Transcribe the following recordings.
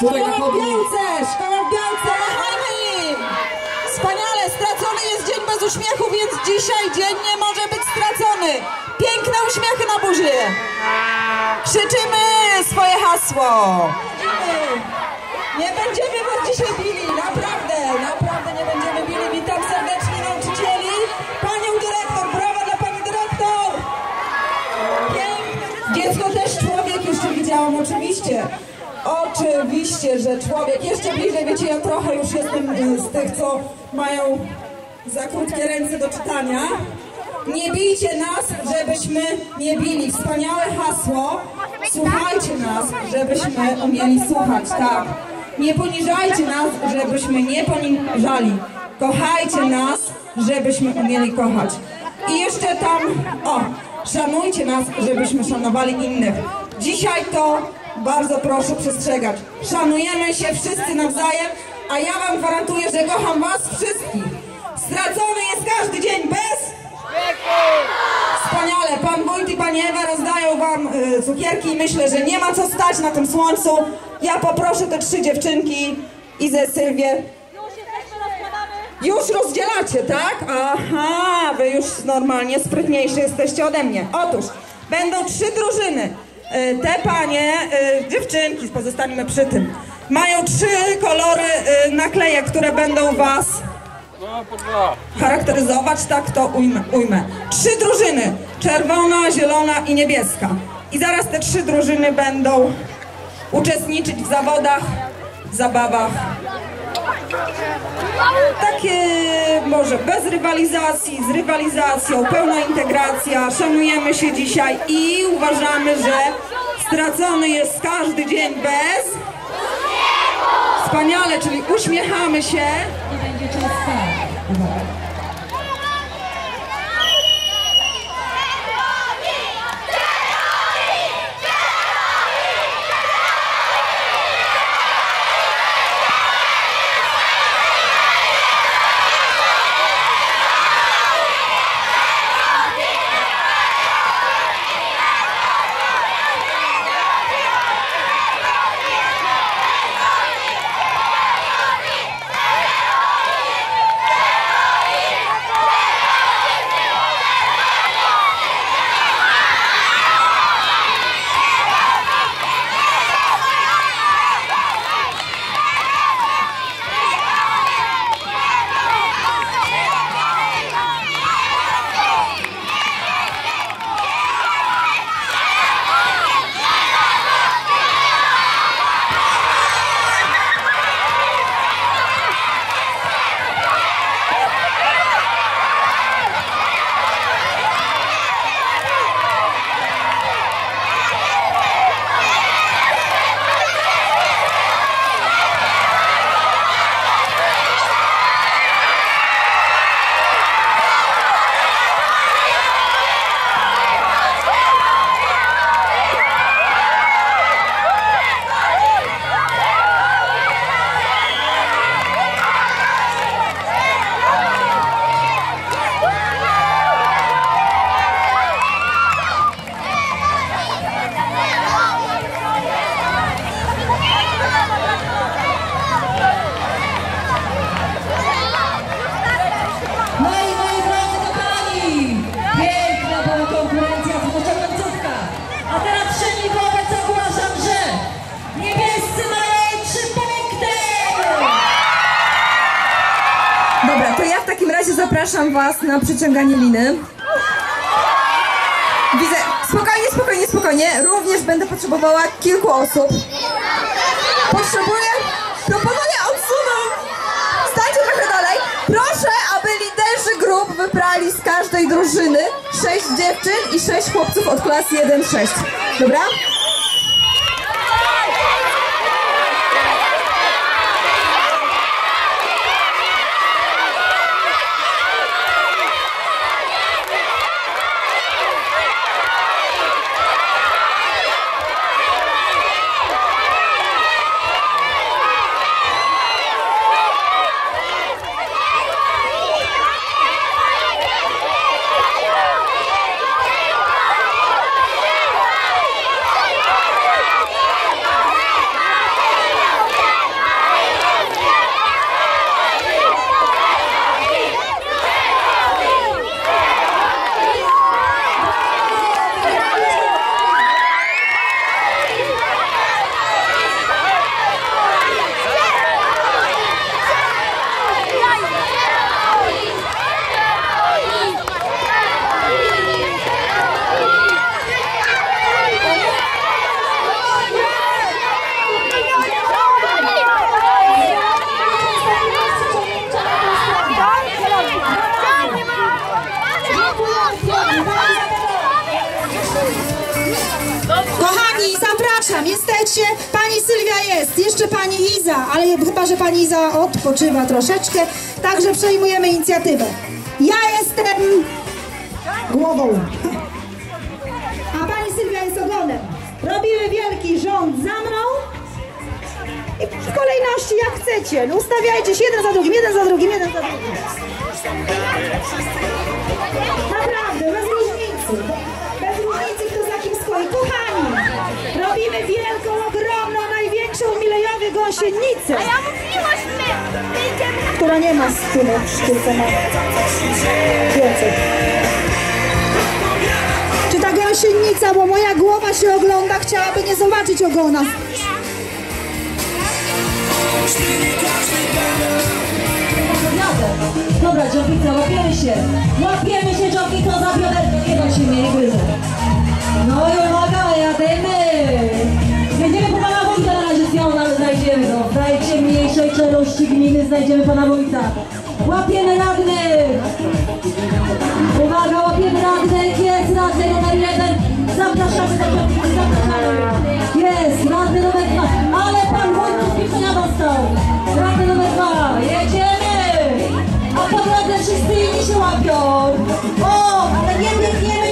W Jakobu. Białce! Szkoła w Białce! Im! Wspaniale! Stracony jest dzień bez uśmiechu, więc dzisiaj dzień nie może być stracony. Piękne uśmiechy na buzie. Krzyczymy swoje hasło. Nie będziemy was dzisiaj bili, naprawdę, naprawdę nie będziemy bili. Witam serdecznie nauczycieli. Panią dyrektor, brawa dla pani dyrektor! Piękne. Dziecko też człowiek, jeszcze widziałam, oczywiście. Oczywiście, że człowiek. Jeszcze bliżej, wiecie, ja trochę już jestem y, z tych, co mają za krótkie ręce do czytania. Nie bijcie nas, żebyśmy nie bili. Wspaniałe hasło. Słuchajcie nas, żebyśmy umieli słuchać, tak. Nie poniżajcie nas, żebyśmy nie poniżali. Kochajcie nas, żebyśmy umieli kochać. I jeszcze tam, o, szanujcie nas, żebyśmy szanowali innych. Dzisiaj to bardzo proszę przestrzegać. Szanujemy się wszyscy nawzajem, a ja wam gwarantuję, że kocham was wszystkich. Stracony jest każdy dzień bez... Wspaniale, pan Wójt i pani Ewa rozdają wam y, cukierki i myślę, że nie ma co stać na tym słońcu. Ja poproszę te trzy dziewczynki i ze Sylwię. Już rozdzielacie, tak? Aha, wy już normalnie sprytniejsi jesteście ode mnie. Otóż, będą trzy drużyny. Y, Te panie, y, dziewczynki, pozostańmy przy tym, mają trzy kolory y, naklejek, które będą was charakteryzować, tak to ujmę, ujmę. Trzy drużyny, czerwona, zielona i niebieska. I zaraz te trzy drużyny będą uczestniczyć w zawodach, zabawach. Takie może bez rywalizacji, z rywalizacją, pełna integracja. Szanujemy się dzisiaj i uważamy, że stracony jest każdy dzień bez... Wspaniale, czyli uśmiechamy się. I będzie czas zapraszam Was na przyciąganie liny. Widzę, spokojnie, spokojnie, spokojnie. Również będę potrzebowała kilku osób. Potrzebuję, proponuję odsunąć. Stańcie trochę dalej. Proszę, aby liderzy grup wybrali z każdej drużyny sześć dziewczyn i sześć chłopców od klas 1-6. Dobra? Przepraszam, jesteście? Pani Sylwia jest, jeszcze pani Iza, ale chyba, że pani Iza odpoczywa troszeczkę, także przejmujemy inicjatywę. Ja jestem głową, a pani Sylwia jest ogonem. Robimy wielki rząd za mną i w kolejności jak chcecie. No ustawiajcie się jeden za drugim, jeden za drugim, jeden za drugim. Gąsienicę, A ja mówiłaś, my wyjdziemy która nie ma stylów, tylko ma więcej. Czy ta gąsienica, bo moja głowa się ogląda, chciałaby nie zobaczyć ogona. Dobra, Dżopica, łapiemy się. Łapiemy się, Dżopico, za bioderko. Nie daj się mnie, nie gryzę. No i uwaga, po pana Wójta na razie z nią, ale znajdziemy go. Dajcie mniejszej czeluści gminy, znajdziemy pana Wójta. Łapiemy radnych. Uwaga, łapiemy radnych. Jest radny numer jeden. Zapraszamy do zapraszamy. Jest, radny numer dwa. Ale pan Wójt tu spieszenia dostał. Radny numer dwa. Jedziemy. A po drodze wszyscy inni się łapią. O, ale nie biegniemy,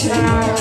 że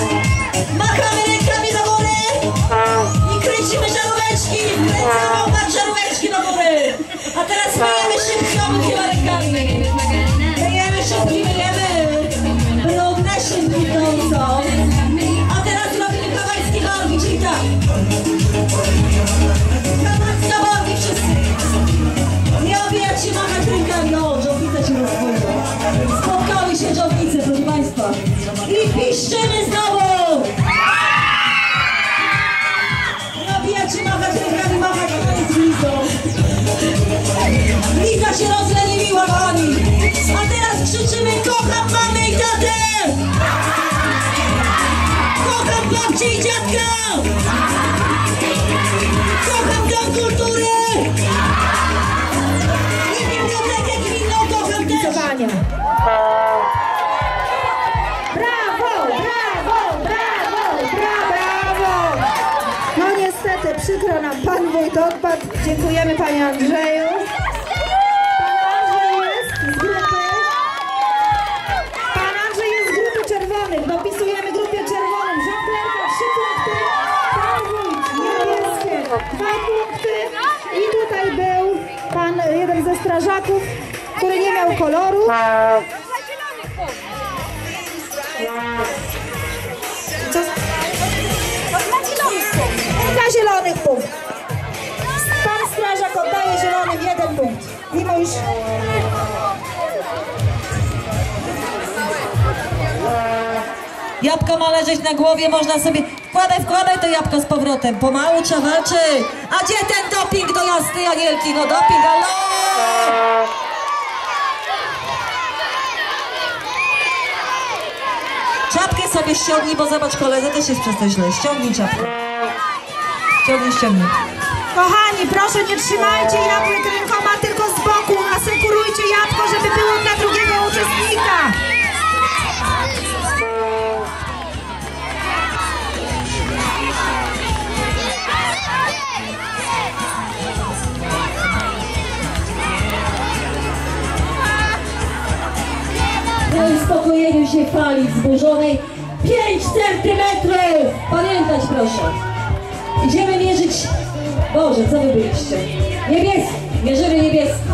wójt odpadł. Dziękujemy panie Andrzeju. Pan Andrzej jest z grupy. Pan Andrzej jest z grupy czerwonych. Dopisujemy grupie czerwonym. Żonglerka trzy punkty. Pan wójt niebieskie dwa punkty. I tutaj był pan jeden ze strażaków, który nie miał koloru. Mimo iż... Jabłko ma leżeć na głowie, można sobie... Wkładaj, wkładaj to jabłko z powrotem. Pomału trzeba walczyć. A gdzie ten doping do jasnej Anielki? No doping, allo! Czapkę sobie ściągnij, bo zobacz, koledze też jest przez to źle. Ściągnij czapkę. Ściągnij, ściągnij. Kochani, proszę nie trzymajcie jabłek rękoma, tylko z boku. Asekurujcie jabłko, żeby było dla drugiego uczestnika. Po uspokojeniu się fali zburzonej 5 centymetrów! Pamiętać proszę. Idziemy mierzyć... Boże, co wy byliście? Niebieski, mierzymy niebieski.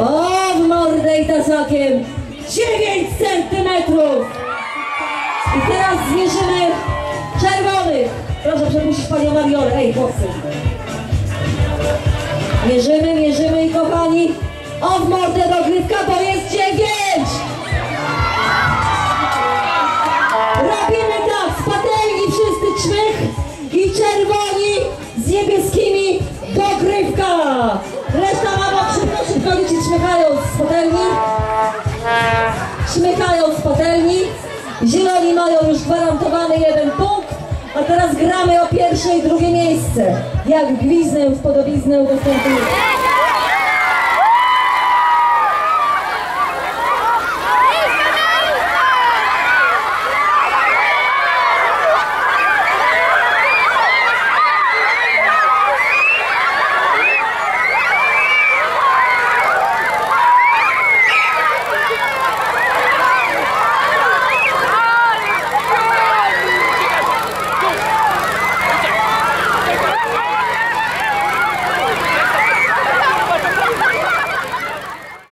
O, w mordę i tasakiem 9 centymetrów. I teraz zmierzymy czerwonych. Proszę przepuścić panią Mariolę. Ej, chłopcy. Mierzymy, mierzymy i kochani, o w mordę dogrywka, bo jest 9! Robimy tak, z patelni wszyscy czmych i czerwoni z patelni. Czmychają z patelni. Zieloni mają już gwarantowany jeden punkt, a teraz gramy o pierwsze i drugie miejsce. Jak gwiznę w podobiznę.